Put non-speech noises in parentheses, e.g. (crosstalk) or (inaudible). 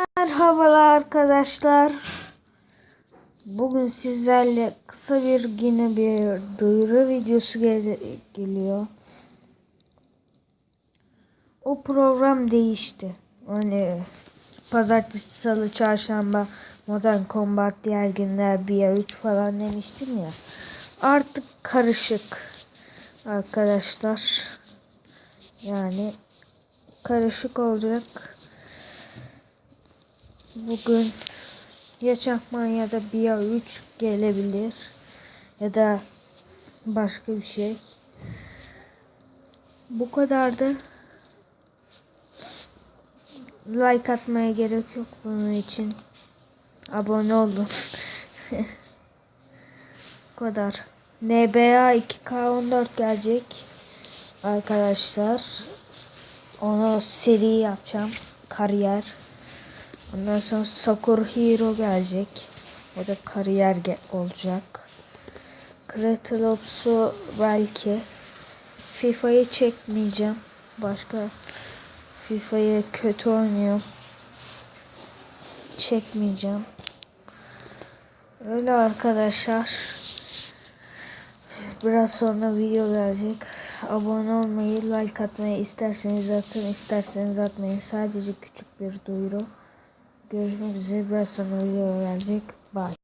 Merhabalar arkadaşlar. Bugün sizlerle kısa bir yine bir duyuru videosu gel- geliyor. O program değişti. Hani pazartesi, salı, çarşamba Modern Combat diğer günler 1'e 3 falan demiştim ya. Artık karışık arkadaşlar. Yani karışık olacak. Bugün ya çakma ya da bir ya üç gelebilir. Ya da başka bir şey. Bu kadardı. Like atmaya gerek yok bunun için. Abone olun. (laughs) Bu kadar. NBA 2K14 gelecek. Arkadaşlar. Onu seri yapacağım. Kariyer. Ondan sonra Sakura Hero gelecek. O da kariyer olacak. Kratlops'u belki. FIFA'yı çekmeyeceğim. Başka FIFA'yı kötü oynuyor. Çekmeyeceğim. Öyle arkadaşlar. Biraz sonra video gelecek. Abone olmayı, like atmayı isterseniz atın, isterseniz atmayın. Sadece küçük bir duyuru. Görüşmek üzere. Biraz sonra video gelecek. Bye.